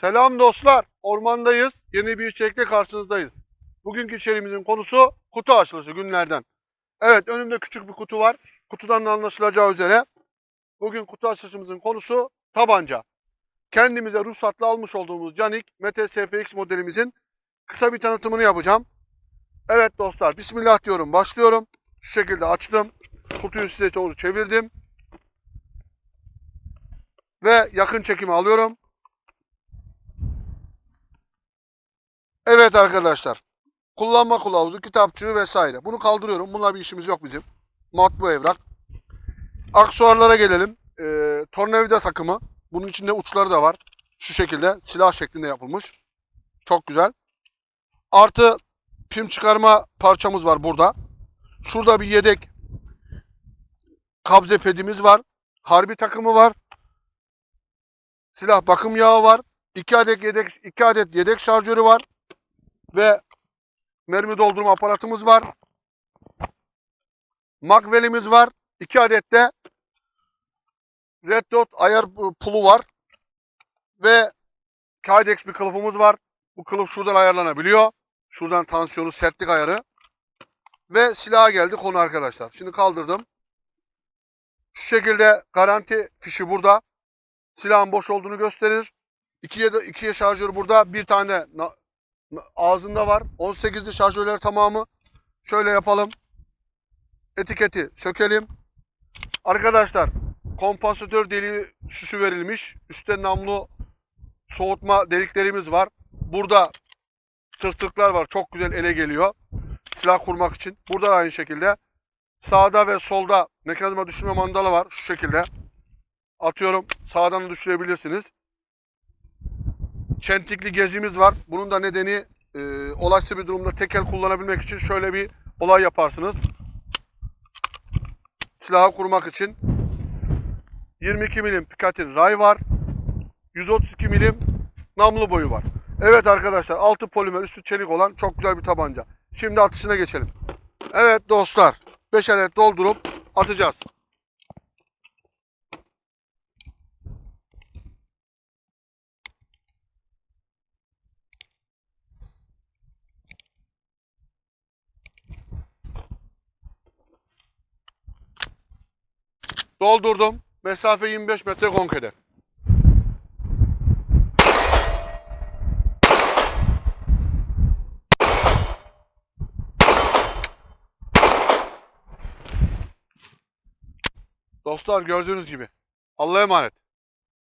Selam dostlar. Ormandayız. Yeni bir içerikle karşınızdayız. Bugünkü içeriğimizin konusu kutu açılışı günlerden. Evet önümde küçük bir kutu var. Kutudan da anlaşılacağı üzere bugün kutu açılışımızın konusu tabanca. Kendimize ruhsatla almış olduğumuz Canik Mete SFX modelimizin kısa bir tanıtımını yapacağım. Evet dostlar Bismillah diyorum başlıyorum. Şu şekilde açtım. Kutuyu size doğru çevirdim. Ve yakın çekimi alıyorum. Evet arkadaşlar. Kullanma kılavuzu, kitapçığı vesaire. Bunu kaldırıyorum. Bununla bir işimiz yok bizim. Matbu evrak. Aksuarlara gelelim. Ee, tornavida takımı. Bunun içinde uçları da var. Şu şekilde silah şeklinde yapılmış. Çok güzel. Artı pim çıkarma parçamız var burada. Şurada bir yedek kabze pedimiz var. Harbi takımı var. Silah bakım yağı var. 2 adet yedek 2 adet yedek şarjörü var ve mermi doldurma aparatımız var. Magvelimiz var. 2 adet de Red Dot ayar pulu var. Ve Kydex bir kılıfımız var. Bu kılıf şuradan ayarlanabiliyor. Şuradan tansiyonu, sertlik ayarı. Ve silaha geldi konu arkadaşlar. Şimdi kaldırdım. Şu şekilde garanti fişi burada. Silahın boş olduğunu gösterir. İkiye, ikiye şarjör burada. Bir tane ağzında var. 18'li şarjörler tamamı. Şöyle yapalım. Etiketi sökelim. Arkadaşlar kompansatör deliği süsü verilmiş. Üstte namlu soğutma deliklerimiz var. Burada tırtıklar var. Çok güzel ele geliyor. Silah kurmak için. Burada da aynı şekilde. Sağda ve solda mekanizma düşürme mandalı var. Şu şekilde. Atıyorum sağdan da düşürebilirsiniz. Çentikli gezimiz var. Bunun da nedeni e, olası bir durumda tekel kullanabilmek için şöyle bir olay yaparsınız. Silahı kurmak için 22 milim Picatinny ray var. 132 milim namlu boyu var. Evet arkadaşlar altı polimer üstü çelik olan çok güzel bir tabanca. Şimdi atışına geçelim. Evet dostlar 5 adet doldurup atacağız. Doldurdum. Mesafe 25 metre konkede. Dostlar gördüğünüz gibi. Allah'a emanet.